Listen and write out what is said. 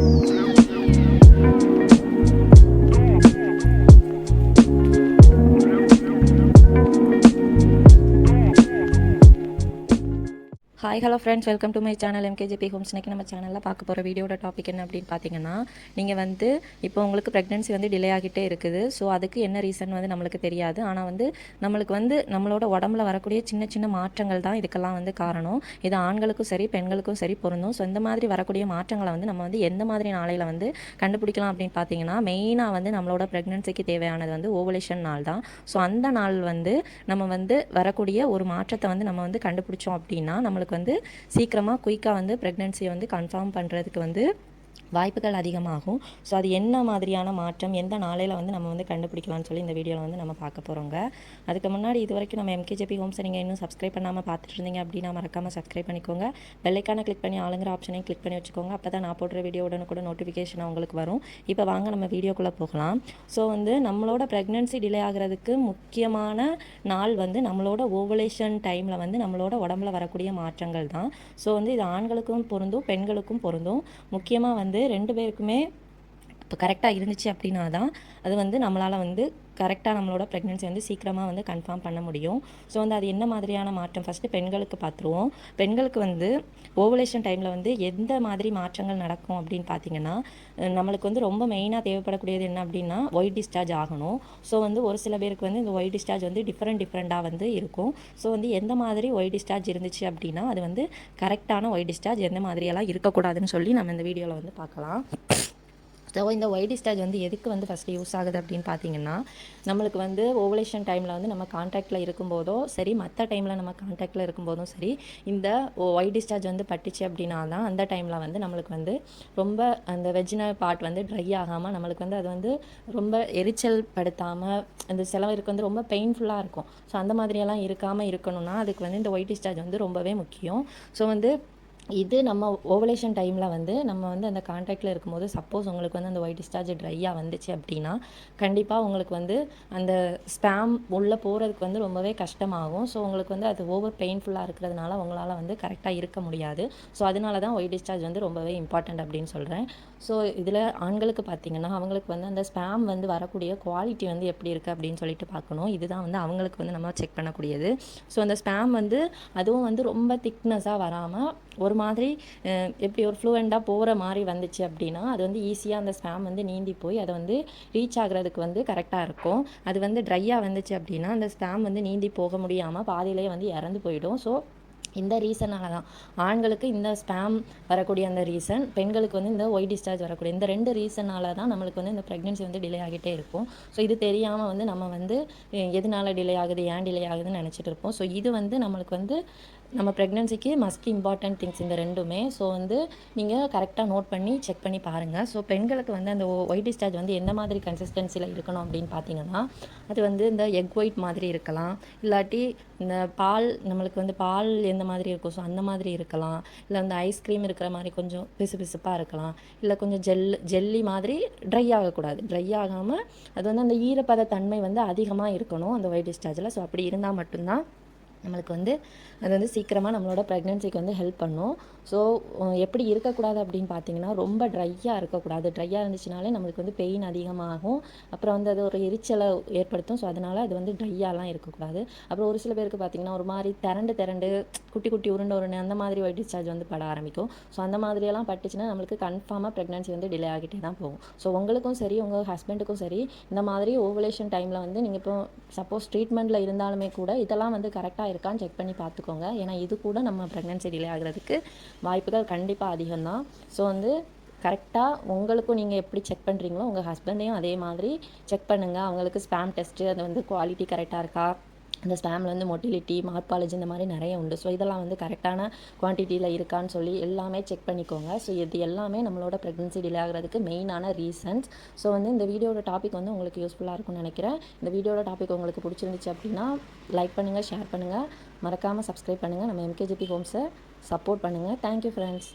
Thank you. Hi hello friends welcome to my channel MKGB homes இன்றைக்கி நம்ம சேனலில் பார்க்க போகிற வீடியோட டாபிக் என்ன அப்படின்னு பார்த்தீங்கன்னா நீங்கள் வந்து இப்போ உங்களுக்கு ப்ரெக்னென்சி வந்து டிலே ஆகிட்டே இருக்குது. ஸோ அதுக்கு என்ன ரீசன் வந்து நம்மளுக்கு தெரியாது. ஆனால் வந்து நம்மளுக்கு வந்து நம்மளோட உடம்புல வரக்கூடிய சின்ன சின்ன மாற்றங்கள் தான் இதுக்கெல்லாம் வந்து காரணம். இது ஆண்களுக்கும் சரி பெண்களுக்கும் சரி பொருந்தும். ஸோ இந்த மாதிரி வரக்கூடிய மாற்றங்களை வந்து நம்ம வந்து எந்த மாதிரி நாளையில் வந்து கண்டுபிடிக்கலாம் அப்படின்னு பார்த்தீங்கன்னா மெயினாக வந்து நம்மளோட ப்ரெக்னென்சிக்கு தேவையானது வந்து ஓவலேஷன் நாள் தான். ஸோ அந்த நாள் வந்து நம்ம வந்து வரக்கூடிய ஒரு மாற்றத்தை வந்து நம்ம வந்து கண்டுபிடிச்சோம் அப்படின்னா நம்மளுக்கு வந்து சீக்கிரமாக குயிக்காக வந்து ப்ரெக்னென்சியை வந்து கன்ஃபார்ம் பண்ணுறதுக்கு வந்து வாய்ப்புகள் அதிகமாகும். ஸோ அது என்ன மாதிரியான மாற்றம் எந்த நாளையில் வந்து நம்ம வந்து கண்டுபிடிக்கலாம்னு சொல்லி இந்த வீடியோவில் வந்து நம்ம பார்க்க போகிறோங்க அதுக்கு முன்னாடி இது வரைக்கும் நம்ம எம்கேஜிபி ஹோம்ஸை நீங்கள் இன்னும் சப்ஸ்கிரைப் பண்ணாமல் பார்த்துட்டு இருந்தீங்க அப்படின்னா மறக்காமல் சப்ஸ்கிரைப் பண்ணிக்கோங்க. பெல்லைக்கான கிளிக் பண்ணி ஆளுங்கிற ஆப்ஷனையும் கிளிக் பண்ணி வச்சுக்கோங்க. அப்போ தான் நான் போடுற வீடியோ உடனே கூட நோட்டிஃபிகேஷன் உங்களுக்கு வரும். இப்போ வாங்க நம்ம வீடியோக்குள்ளே போகலாம். ஸோ வந்து நம்மளோட ப்ரெக்னென்சி டிலே ஆகிறதுக்கு முக்கியமான நாள் வந்து நம்மளோட ஓவலேஷன் டைமில் வந்து நம்மளோட உடம்புல வரக்கூடிய மாற்றங்கள் தான். ஸோ வந்து இது ஆண்களுக்கும் பொருந்தும் பெண்களுக்கும் பொருந்தும். முக்கியமாக வந்து ரெண்டு பேருக்குமே இப்போ கரெக்டாக இருந்துச்சு அப்படின்னா தான் அது வந்து நம்மளால் வந்து கரெக்டாக நம்மளோட ப்ரெக்னென்சி வந்து சீக்கிரமாக வந்து கன்ஃபார்ம் பண்ண முடியும். ஸோ வந்து அது என்ன மாதிரியான மாற்றம்? ஃபஸ்ட்டு பெண்களுக்கு பார்த்துருவோம். பெண்களுக்கு வந்து ஓவலேஷன் டைமில் வந்து எந்த மாதிரி மாற்றங்கள் நடக்கும் அப்படின்னு பார்த்தீங்கன்னா நம்மளுக்கு வந்து ரொம்ப மெயினாக தேவைப்படக்கூடியது என்ன அப்படின்னா ஒயிட் டிஸ்சார்ஜ் ஆகணும். ஸோ வந்து ஒரு சில பேருக்கு வந்து இந்த ஒயிட் டிஸ்சார்ஜ் வந்து டிஃப்ரெண்ட் டிஃப்ரெண்ட்டாக வந்து இருக்கும். ஸோ வந்து எந்த மாதிரி ஒயிட் டிஸ்சார்ஜ் இருந்துச்சு அப்படின்னா அது வந்து கரெக்டான ஒயிட் டிஸ்சார்ஜ் எந்த மாதிரியெல்லாம் இருக்கக்கூடாதுன்னு சொல்லி நம்ம இந்த வீடியோவில் வந்து பார்க்கலாம். ஸோ இந்த ஒயிட் டிஸ்சார்ஜ் வந்து எதுக்கு வந்து ஃபஸ்ட்டு யூஸ் ஆகுது அப்படின்னு பார்த்தீங்கன்னா நம்மளுக்கு வந்து ஓவலேஷன் டைமில் வந்து நம்ம கான்டாக்டில் இருக்கும்போதோ சரி மற்ற டைமில் நம்ம கான்டாக்டில் இருக்கும்போதும் சரி இந்த ஒயிட் டிஸ்டார்ஜ் வந்து பட்டுச்சு அப்படின்னா தான் அந்த டைமில் வந்து நம்மளுக்கு வந்து ரொம்ப அந்த வெஜினல் பார்ட் வந்து ட்ரை ஆகாமல் நம்மளுக்கு வந்து அது வந்து ரொம்ப எரிச்சல் படுத்தாமல் அந்த சிலவருக்கு வந்து ரொம்ப பெயின்ஃபுல்லாக இருக்கும். ஸோ அந்த மாதிரியெல்லாம் இருக்காமல் இருக்கணும்னா அதுக்கு வந்து இந்த ஒயிட் டிஸ்டார்ஜ் வந்து ரொம்பவே முக்கியம். ஸோ வந்து இது நம்ம ஓவலேஷன் டைமில் வந்து நம்ம வந்து அந்த கான்டாக்டில் இருக்கும்போது சப்போஸ் உங்களுக்கு வந்து அந்த ஒயிட் டிஸ்சார்ஜ் ட்ரையாக வந்துச்சு அப்படின்னா கண்டிப்பாக உங்களுக்கு வந்து அந்த ஸ்பேம் உள்ளே போகிறதுக்கு வந்து ரொம்பவே கஷ்டமாகும். ஸோ உங்களுக்கு வந்து அது ஓவர் பெயின்ஃபுல்லாக இருக்கிறதுனால உங்களால் வந்து கரெக்டாக இருக்க முடியாது. ஸோ அதனால தான் ஒயிட் டிஸ்சார்ஜ் வந்து ரொம்பவே இம்பார்ட்டண்ட் அப்படின்னு சொல்கிறேன் ஸோ இதில் ஆண்களுக்கு பார்த்தீங்கன்னா அவங்களுக்கு வந்து அந்த ஸ்பேம் வந்து வரக்கூடிய குவாலிட்டி வந்து எப்படி இருக்குது அப்படின்னு சொல்லிட்டு பார்க்கணும். இதுதான் வந்து அவங்களுக்கு வந்து நம்ம செக் பண்ணக்கூடியது. ஸோ அந்த ஸ்பேம் வந்து அதுவும் வந்து ரொம்ப திக்னஸாக வராமல் ஒரு மாதிரி எப்படி ஒரு ஃப்ளூவெண்ட்டாக போகிற மாதிரி வந்துச்சு அப்படின்னா அது வந்து ஈஸியாக அந்த ஸ்பேம் வந்து நீந்தி போய் அதை வந்து ரீச் ஆகுறதுக்கு வந்து கரெக்டாக இருக்கும். அது வந்து ட்ரையாக வந்துச்சு அப்படின்னா அந்த ஸ்பேம் வந்து நீந்தி போக முடியாமல் பாதியிலேயே வந்து இறந்து போயிடும். ஸோ இந்த ரீசனால தான். ஆண்களுக்கு இந்த ஸ்பேம் வரக்கூடிய அந்த ரீசன் பெண்களுக்கு வந்து இந்த ஒய் டிஸ்சார்ஜ் வரக்கூடிய இந்த ரெண்டு ரீசனால தான் நம்மளுக்கு வந்து இந்த ப்ரெக்னென்சி வந்து டிலே ஆகிட்டே இருக்கும். ஸோ இது தெரியாமல் வந்து நம்ம வந்து எதனால டிலே ஆகுது ஏன் டிலே ஆகுதுன்னு நினச்சிட்டு இருப்போம். ஸோ இது வந்து நம்மளுக்கு வந்து நம்ம ப்ரெக்னென்சிக்கு மஸ்ட் இம்பார்ட்டன்ட் திங்ஸ் இந்த ரெண்டுமே. ஸோ வந்து நீங்கள் கரெக்டாக நோட் பண்ணி செக் பண்ணி பாருங்கள் ஸோ பெண்களுக்கு வந்து அந்த ஒயிட் டிஸ்சார்ஜ் வந்து எந்த மாதிரி கன்சிஸ்டன்சியில் இருக்கணும் அப்படின்னு பார்த்தீங்கன்னா அது வந்து இந்த எக் ஒயிட் மாதிரி இருக்கலாம். இல்லாட்டி இந்த பால் நம்மளுக்கு வந்து பால் எந்த மாதிரி இருக்கும் ஸோ அந்த மாதிரி இருக்கலாம். இல்லை அந்த ஐஸ்கிரீம் இருக்கிற மாதிரி கொஞ்சம் பிசு பிசுப்பாக இருக்கலாம். இல்லை கொஞ்சம் ஜெல் ஜெல்லி மாதிரி ட்ரை ஆகக்கூடாது. ட்ரை ஆகாமல் அது வந்து அந்த ஈரப்பத தன்மை வந்து அதிகமாக இருக்கணும் அந்த ஒயிட் டிஸ்சார்ஜில் ஸோ அப்படி இருந்தால் மட்டும்தான் நம்மளுக்கு வந்து அது வந்து சீக்கிரமாக நம்மளோட ப்ரெக்னென்சிக்கு வந்து ஹெல்ப் பண்ணும். ஸோ எப்படி இருக்கக்கூடாது அப்படின்னு பார்த்தீங்கன்னா ரொம்ப ட்ரையாக இருக்கக்கூடாது. ட்ரையாக இருந்துச்சுனாலே நம்மளுக்கு வந்து பெயின் அதிகமாகும். அப்புறம் வந்து அது ஒரு எரிச்சலை ஏற்படுத்தும். ஸோ அதனால் அது வந்து ட்ரையாலாம் இருக்கக்கூடாது. அப்புறம் ஒரு சில பேருக்கு பார்த்தீங்கன்னா ஒரு மாதிரி திரண்டு திரண்டு குட்டி குட்டி உருண்டு உருண்டு அந்த மாதிரி ஒயிட் டிஸ்சார்ஜ் வந்து பட ஆரம்பிக்கும். ஸோ அந்த மாதிரியெல்லாம் பட்டுச்சுன்னா நம்மளுக்கு கன்ஃபார்மாக ப்ரெக்னென்சி வந்து டிலே ஆகிட்டே தான் போகும். ஸோ உங்களுக்கும் சரி உங்கள் ஹஸ்பண்டுக்கும் சரி இந்த மாதிரி ஓவலேஷன் டைமில் வந்து நீங்கள் இப்போ சப்போஸ் ட்ரீட்மெண்ட்டில் இருந்தாலுமே கூட இதெல்லாம் வந்து கரெக்டாக இருக்கான்னு செக் பண்ணி பார்த்துக்கோங்க. ஏன்னா இது கூட நம்ம ப்ரெக்னென்சி டிலே ஆகிறதுக்கு வாய்ப்புகள் கண்டிப்பாக அதிகம்தான். ஸோ வந்து கரெக்டாக உங்களுக்கும் நீங்கள் எப்படி செக் பண்ணுறீங்களோ உங்கள் ஹஸ்பண்டையும் அதே மாதிரி செக் பண்ணுங்கள் அவங்களுக்கு ஸ்பேம் டெஸ்ட்டு அது வந்து குவாலிட்டி கரெக்டாக இருக்கா? அந்த ஸ்பேமில் வந்து மொட்டிலிட்டி மார்பாலஜி இந்த மாதிரி நிறைய உண்டு. ஸோ இதெல்லாம் வந்து கரெக்டான குவான்டிட்டியில் இருக்கான்னு சொல்லி எல்லாமே செக் பண்ணிக்கோங்க. ஸோ இது எல்லாமே நம்மளோட ப்ரெக்னன்சி டிலே ஆகிறதுக்கு மெயினான ரீசன்ஸ் ஸோ வந்து இந்த வீடியோட டாபிக் வந்து உங்களுக்கு யூஸ்ஃபுல்லாக இருக்கும்னு நினைக்கிறேன். இந்த வீடியோட டாபிக் உங்களுக்கு பிடிச்சிருந்துச்சு அப்படின்னா லைக் பண்ணுங்கள் ஷேர் பண்ணுங்கள் மறக்காமல் சப்ஸ்கிரைப் பண்ணுங்கள் நம்ம எம்கேஜிபி ஹோம்ஸை சப்போர்ட் பண்ணுங்கள் தேங்க்யூ ஃப்ரெண்ட்ஸ்